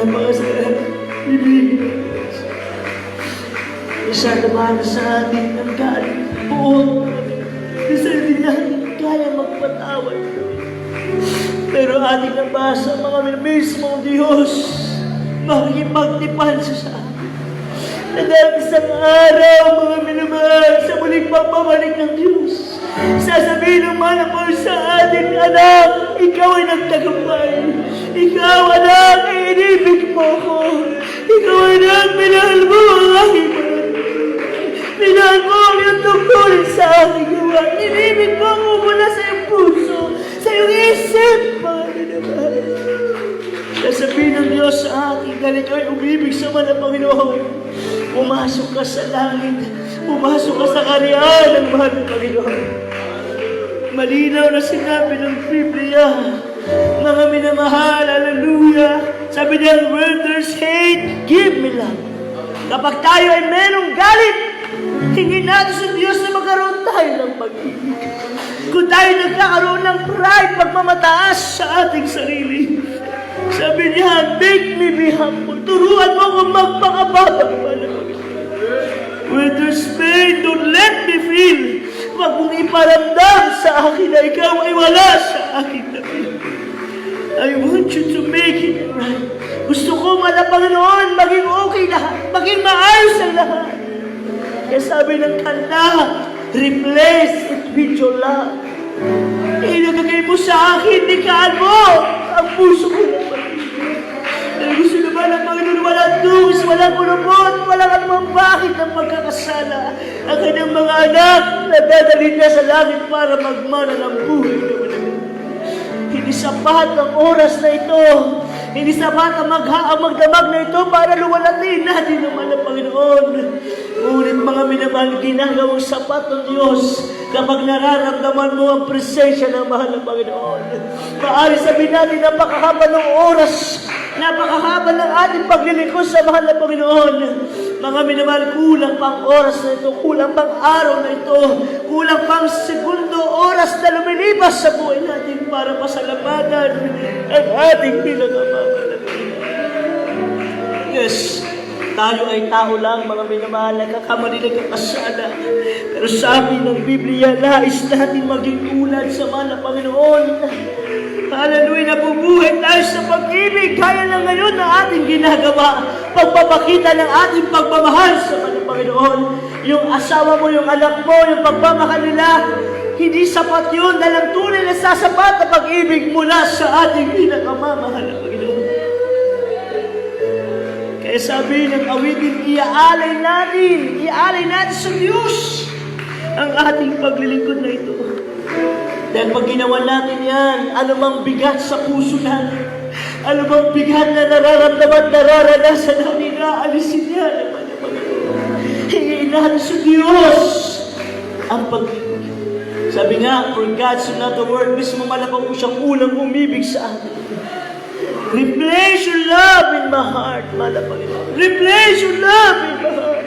napakasarap. Ibigin Isa naman sa atin ang galing buong kasi hindi natin kaya magpatawad. Pero ating nabasa mga mismong Diyos, makikipagtipan siya sa atin. Na dahil isang araw, mga minamahal, sa muling pagbabalik ng Diyos, sasabihin ng manapol sa ating anak, ikaw ay nagtagumpay. Ikaw, anak, inibig mo ko. Ikaw, anak, minahal mo ang aking Minahal mo ang iyong tungkulin sa aking gawa. Inibig mo ako mula sa iyong puso, sa iyong isip, mga minamahal. Sasabihin ng Diyos sa akin, ay umibig sa mga Panginoon. Pumasok ka sa langit. Pumasok ka sa kariyan ng mahal ng Panginoon. Malinaw na sinabi ng Biblia, Sabi niya, where there's hate, give me love. Kapag tayo ay merong galit, hingin natin sa Diyos na magkaroon tayo ng pag-ibig. Kung tayo nagkakaroon ng pride, pagmamataas sa ating sarili, sabi niya, make me be humble. Turuan mo akong magpakababang Panginoon. When there's pain, don't let me feel. Huwag mong iparamdam sa akin na ikaw ay wala sa akin I want you to make it right. Gusto ko mala Panginoon, maging okay lahat. Maging maayos ang lahat. Kaya sabi ng kanta, replace it with your love. Ilagay mo sa akin, nikaan mo ang puso ko pag-ibig. Dahil gusto naman ng Panginoon, walang dungis, walang ulubot, walang anumang bakit ng pagkakasala. Ang kanyang mga anak na dadalhin niya sa langit para magmana ng buhay na hindi sapat ang oras na ito. Hindi sapat ang, magha ang magdamag na ito para luwalatin natin naman ang Panginoon. Ngunit mga minamahal, ginagawang sapat ng Diyos kapag nararamdaman mo ang presensya ng mahal ng Panginoon. Maari sabihin natin napakahaba ng oras, napakahaba ng ating paglilingkod sa mahal ng Panginoon. Mga minamahal, kulang pang oras na ito, kulang pang araw na ito, kulang pang segundo, oras na lumilipas sa buhay natin para pasalamatan ang ating pinakamamahal. Yes, tayo ay tao lang, mga minamahal, nagkakamali nagkakasala. Pero sabi ng Biblia, nais natin maging tulad sa mahal ng Panginoon. Hallelujah, nabubuhay tayo sa pag-ibig. Kaya na ngayon na ating ginagawa. Pagpapakita ng ating pagmamahal sa mahal ng Panginoon. Yung asawa mo, yung anak mo, yung pagmamahal nila, hindi sapat yun dahil ang tunay na sasapat na pag-ibig mula sa ating pinakamamahal na Panginoon. Kaya sabi ng awitin, iaalay natin, iaalay natin sa Diyos ang ating paglilingkod na ito. Dahil pag ginawa natin yan, anumang bigat sa puso natin, anumang bigat na nararamdaman, nararanasan natin, aalisin yan Panginoon. Hingin natin sa Diyos ang paglingkod. Sabi nga, for God so not the world, mismo malapang po siyang unang umibig sa atin. Replace your love in my heart, malapang ito. Replace your love in my heart.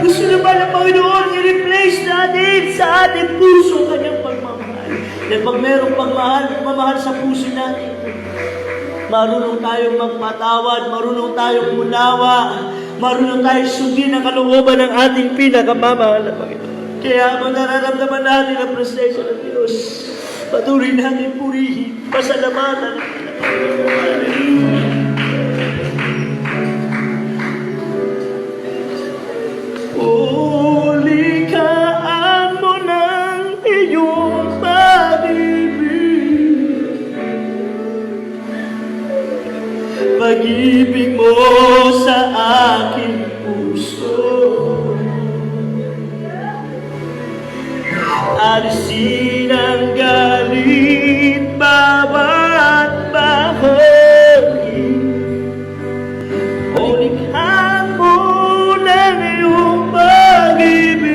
Gusto naman ng Panginoon i-replace natin sa ating puso pagmamahal. Dahil pag mayroong pagmahal, pagmamahal sa puso natin, marunong tayong magpatawad, marunong tayong munawa, marunong tayong sundin ang kalooban ng ating pinakamamahal na Panginoon. Kaya kung nararamdaman natin ang presensya ng Diyos, patuloy natin purihin, pasalamatan ang Panginoon. Ulikaan mo ng iyong Pag-ibig mo sa aking puso Alisin ang galit bawat bahagi o likhaan mo ng iyong pag-ibig.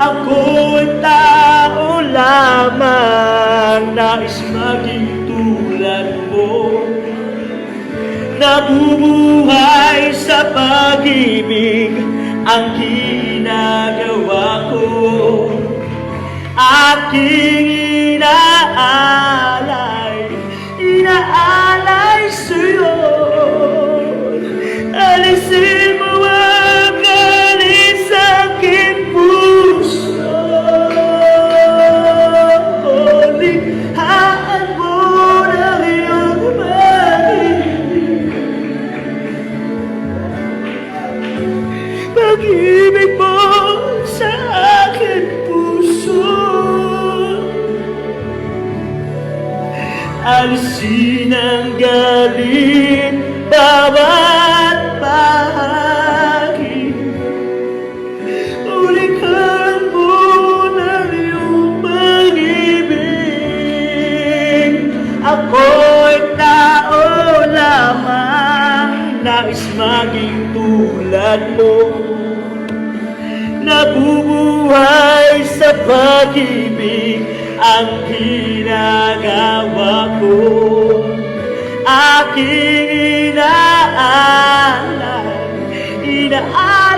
Ako'y tao lamang nais Nabubuhay sa pag-ibig ang ginagawa ko. Aking inaalay pag-ibig mo sa akin puso. Alisin ang galit bawat bahagi. Ulikan mo na iyong pag-ibig. Ako'y tao lamang Nais maging tulad mo. Nabubuhay sa pag-ibig Ang ginagawa ko. Aking inaalay Inaalay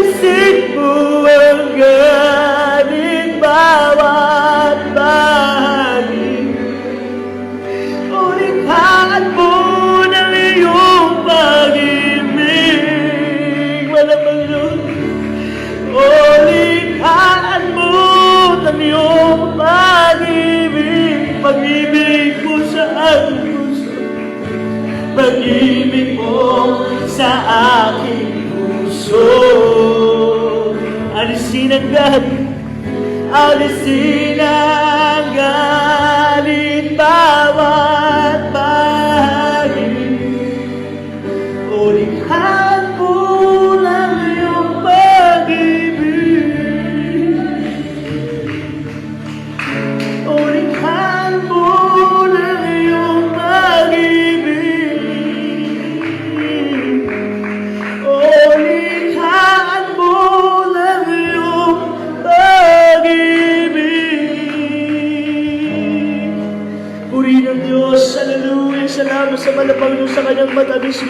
Alisin mo ang galit bawat bahagi. Ulihan mo ng iyong pag-ibig Malamang yun Ulihan mo ng iyong pag-ibig Pag-ibig mo sa puso. Pag-ibig mo sa aking Alisin ang galit Alisin malapang doon sa kanyang mata, Diyos.